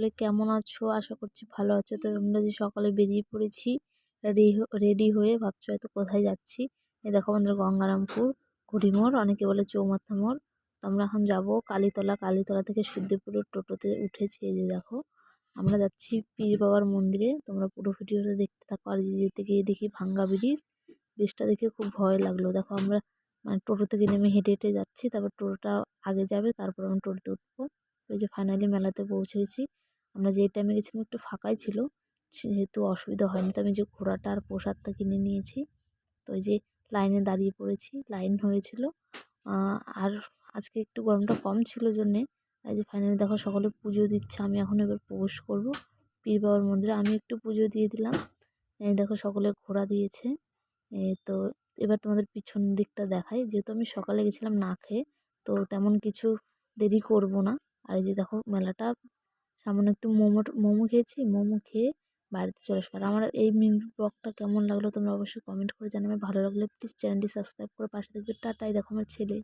সকলে কেমন আছো? আশা করছি ভালো আছো। তো আমরা যে সকালে বেরিয়ে পড়েছি, রেডি হয়ে ভাবছ হয়তো কোথায় যাচ্ছি। এই দেখো আমাদের গঙ্গারামপুর কুড়িমোড় অনেকে বলে চৌমাথা মোড়। তো আমরা এখন যাব কালীতলা। কালীতলা থেকে সিদ্ধিপুরের টোটোতে উঠেছি এই যে দেখো। আমরা যাচ্ছি পীর বাবার মন্দিরে। তোমরা পুরো ভিডিওটা দেখতে থাকো। আর যেতে গিয়ে দেখি ভাঙ্গা ব্রিজ। ব্রিজটা দেখে খুব ভয় লাগল। দেখো আমরা মানে টোটো থেকে নেমে হেঁটে হেঁটে যাচ্ছি। তারপর টোটোটা আগে যাবে, তারপর আমরা টোটোতে উঠবো। ওই যে ফাইনালি মেলাতে পৌঁছেছি। আমরা যে টাইমে গেছিলাম একটু ফাঁকাই ছিল, সেহেতু অসুবিধা হয়নি। তো আমি যে ঘোড়াটা আর প্রসাদটা কিনে নিয়েছি, তো ওই যে লাইনে দাঁড়িয়ে পড়েছি। লাইন হয়েছিল আর আজকে একটু গরমটা কম ছিল জন্যে, এই যে ফাইনালি দেখো সকলে পুজো দিচ্ছে, আমি এখন এবার প্রবেশ করব পীর বাবার মন্দিরে। আমি একটু পুজো দিয়ে দিলাম, এই দেখো সকলে ঘোড়া দিয়েছে তো এবার তোমাদের পিছন দিকটা দেখাই। যেহেতু আমি সকালে গেছিলাম না খেয়ে, তো তেমন কিছু দেরি করব না। আর এই যে দেখো মেলাটা সামান্য একটু মোমো মোমো খেয়েছি, মোমো খেয়ে বাড়িতে চলে আসব আর আমার এই মিনি ব্লগটা কেমন লাগল তোমরা অবশ্যই কমেন্ট করে জানাবে। ভালো লাগলে প্লিজ চ্যানেলটি সাবস্ক্রাইব করে পাশে দেখবে টাটাই দেখো আমার ছেলে।